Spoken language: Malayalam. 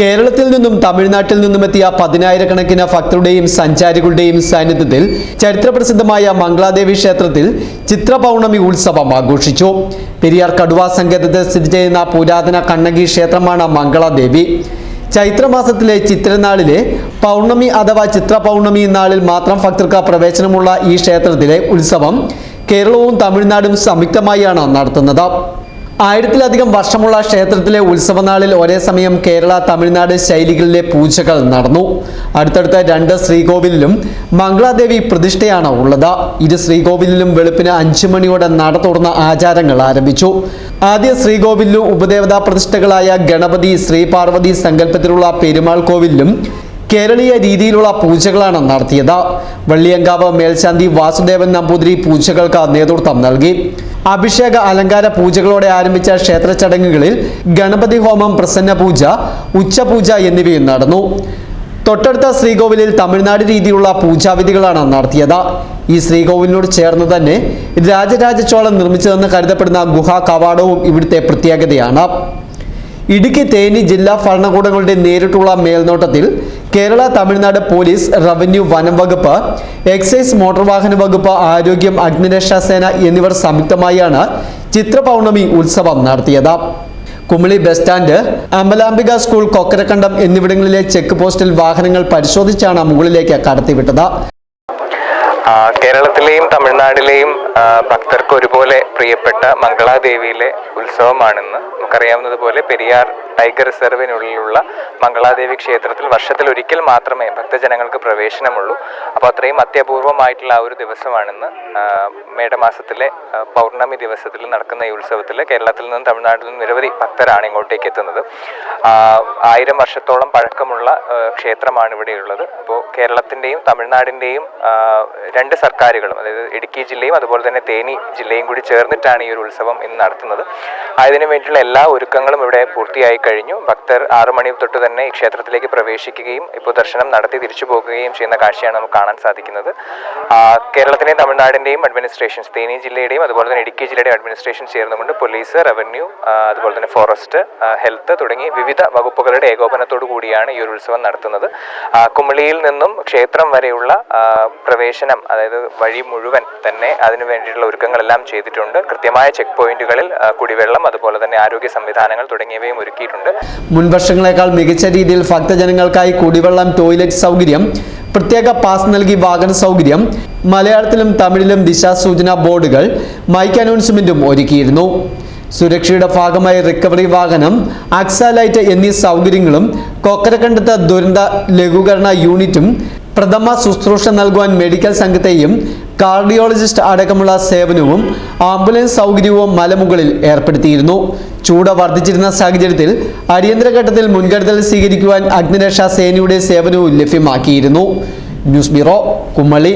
കേരളത്തിൽ നിന്നും തമിഴ്നാട്ടിൽ നിന്നും എത്തിയ പതിനായിരക്കണക്കിന് ഭക്തരുടെയും സഞ്ചാരികളുടെയും സാന്നിധ്യത്തിൽ ചരിത്രപ്രസിദ്ധമായ മംഗളാദേവി ക്ഷേത്രത്തിൽ ചിത്രപൗർണമി ഉത്സവം ആഘോഷിച്ചു. പെരിയാർ കടുവാ സങ്കേതത്തിൽ സ്ഥിതി ചെയ്യുന്ന പുരാതന കണ്ണകി ക്ഷേത്രമാണ് മംഗളാദേവി. ചൈത്രമാസത്തിലെ ചിത്രനാളിലെ പൗർണമി അഥവാ ചിത്ര പൗർണമി നാളിൽ മാത്രം ഭക്തർക്ക് പ്രവേശനമുള്ള ഈ ക്ഷേത്രത്തിലെ ഉത്സവം കേരളവും തമിഴ്നാടും സംയുക്തമായാണ് നടത്തുന്നത്. ആയിരത്തിലധികം വർഷമുള്ള ക്ഷേത്രത്തിലെ ഉത്സവനാളിൽ ഒരേ സമയം കേരള തമിഴ്നാട് ശൈലികളിലെ പൂജകൾ നടന്നു. അടുത്തടുത്ത രണ്ട് ശ്രീകോവിലിലും മംഗളാദേവി പ്രതിഷ്ഠയാണ് ഉള്ളത്. ഇരു ശ്രീകോവിലിലും വെളുപ്പിന് അഞ്ചു മണിയോടെ നട തുറന്ന ആചാരങ്ങൾ ആരംഭിച്ചു. ആദ്യ ശ്രീകോവിലിലും ഉപദേവതാ പ്രതിഷ്ഠകളായ ഗണപതി ശ്രീപാർവതി സങ്കല്പത്തിലുള്ള പെരുമാൾ കോവിലിലും കേരളീയ രീതിയിലുള്ള പൂജകളാണ് നടത്തിയത്. വള്ളിയങ്കാവ് മേൽശാന്തി വാസുദേവൻ നമ്പൂതിരി പൂജകൾക്ക് നേതൃത്വം നൽകി. അഭിഷേക അലങ്കാര പൂജകളോടെ ആരംഭിച്ച ക്ഷേത്ര ചടങ്ങുകളിൽ ഗണപതി ഹോമം പ്രസന്ന പൂജ ഉച്ചപൂജ എന്നിവയും നടന്നു. തൊട്ടടുത്ത ശ്രീകോവിലിൽ തമിഴ്നാട് രീതിയിലുള്ള പൂജാവിധികളാണ് നടത്തിയത്. ഈ ശ്രീകോവിലിനോട് ചേർന്ന് തന്നെ രാജരാജ ചോളൻ നിർമ്മിച്ചതെന്ന് കരുതപ്പെടുന്ന ഗുഹാ കവാടവും ഇവിടുത്തെ പ്രത്യേകതയാണ്. ഇടുക്കി തേനി ജില്ലാ ഭരണകൂടങ്ങളുടെ നേരിട്ടുള്ള മേൽനോട്ടത്തിൽ കേരള തമിഴ്നാട് പോലീസ് റവന്യൂ വനം വകുപ്പ് എക്സൈസ് മോട്ടോർ വാഹന വകുപ്പ് ആരോഗ്യം അഗ്നിരക്ഷാ സേന എന്നിവർ സംയുക്തമായാണ് ചിത്രപൗർണമി ഉത്സവം നടത്തിയത്. Kumily bus stand Amalambika school Kokkarakandam എന്നിവിടങ്ങളിലെ ചെക്ക് പോസ്റ്റിൽ വാഹനങ്ങൾ പരിശോധിച്ചാണ് മുകളിലേക്ക് കടത്തിവിട്ടത്. കേരളത്തിലെയും തമിഴ്നാട്ടിലെയും ഭക്തർക്ക് ഒരുപോലെ പ്രിയപ്പെട്ട മംഗളാദേവിയിലെ ഉത്സവമാണെന്ന് നമുക്കറിയാവുന്നതുപോലെ പെരിയാർ ടൈഗർ റിസർവിനുള്ളിലുള്ള മംഗളാദേവി ക്ഷേത്രത്തിൽ വർഷത്തിൽ ഒരിക്കൽ മാത്രമേ ഭക്തജനങ്ങൾക്ക് പ്രവേശനമുള്ളൂ. അപ്പോൾ അത്രയും അത്യപൂർവമായിട്ടുള്ള ആ ഒരു ദിവസമാണെന്ന് മേടമാസത്തിലെ പൗർണമി ദിവസത്തിൽ നടക്കുന്ന ഈ ഉത്സവത്തിൽ കേരളത്തിൽ നിന്നും തമിഴ്നാട്ടിൽ നിന്നും നിരവധി ഭക്തരാണ് ഇങ്ങോട്ടേക്ക് എത്തുന്നത്. ആയിരം വർഷത്തോളം പഴക്കമുള്ള ക്ഷേത്രമാണ് ഇവിടെയുള്ളത് അപ്പോൾ കേരളത്തിന്റെയും തമിഴ്നാടിന്റെയും രണ്ട് സർക്കാരുകളും അതായത് ഇടുക്കി ജില്ലയും അതുപോലെ തന്നെ തേനി ജില്ലയും കൂടി ചേർന്നിട്ടാണ് ഈ ഒരു ഉത്സവം ഇന്ന് നടത്തുന്നത്. അതിനു വേണ്ടിയുള്ള എല്ലാ ഒരുക്കങ്ങളും ഇവിടെ പൂർത്തിയായി കഴിഞ്ഞു. ഭക്തർ ആറു മണി തൊട്ട് തന്നെ ഈ ക്ഷേത്രത്തിലേക്ക് പ്രവേശിക്കുകയും ഇപ്പോൾ ദർശനം നടത്തി തിരിച്ചു പോകുകയും ചെയ്യുന്ന കാഴ്ചയാണ് നമുക്ക് കാണാൻ സാധിക്കുന്നത്. കേരളത്തിന്റെയും തമിഴ്നാടിന്റെയും അഡ്മിനിസ്ട്രേഷൻസ് തേനി ജില്ലയുടെയും അതുപോലെ തന്നെ ഇടുക്കി ജില്ലയുടെയും അഡ്മിനിസ്ട്രേഷൻ ചേർന്നുകൊണ്ട് പോലീസ് റവന്യൂ അതുപോലെ തന്നെ ഫോറസ്റ്റ് ഹെൽത്ത് തുടങ്ങി വിവിധ വകുപ്പുകളുടെ ഏകോപനത്തോടു കൂടിയാണ് ഈ ഒരു ഉത്സവം നടത്തുന്നത്. കുമിളിയിൽ നിന്നും ക്ഷേത്രം വരെയുള്ള പ്രവേശനം അതായത് വഴി മുഴുവൻ തന്നെ അതിനു വേണ്ടിയിട്ടുള്ള ഒരുക്കങ്ങളെല്ലാം ചെയ്തിട്ടുണ്ട്. കൃത്യമായ ചെക്ക് പോയിന്റുകളിൽ കുടിവെള്ളം അതുപോലെ തന്നെ ആരോഗ്യ സംവിധാനങ്ങൾ തുടങ്ങിയവയും ഒരുക്കിയിട്ടുണ്ട്. മുൻവർഷങ്ങളെക്കാൾ മികച്ച രീതിയിൽ ഭക്തജനങ്ങൾക്കായി കുടിവെള്ളം ടോയ്ലറ്റ് സൗകര്യം പ്രത്യേക പാസ് നൽകി വാഹന സൗകര്യം മലയാളത്തിലും തമിഴിലും ദിശാസൂചന ബോർഡുകൾ മൈക്ക് അനൗൺസ്മെന്റും ഒരുക്കിയിരുന്നു. സുരക്ഷയുടെ ഭാഗമായി റിക്കവറി വാഹനം അക്സാലൈറ്റ് എന്നീ സൗകര്യങ്ങളും കൊക്കരക്കണ്ടത്ത് ദുരന്ത ലഘൂകരണ യൂണിറ്റും പ്രഥമ ശുശ്രൂഷ നൽകുവാൻ മെഡിക്കൽ സംഘത്തെയും കാർഡിയോളജിസ്റ്റ് അടക്കമുള്ള സേവനവും ആംബുലൻസ് സൗകര്യവും മലമുകളിൽ ഏർപ്പെടുത്തിയിരുന്നു. ചൂട് വർദ്ധിച്ചിരുന്ന സാഹചര്യത്തിൽ അടിയന്തര ഘട്ടത്തിൽ മുൻകരുതൽ സ്വീകരിക്കുവാൻ അഗ്നിരക്ഷാ സേനയുടെ സേവനവും ലഭ്യമാക്കിയിരുന്നു. News bureau Kummali.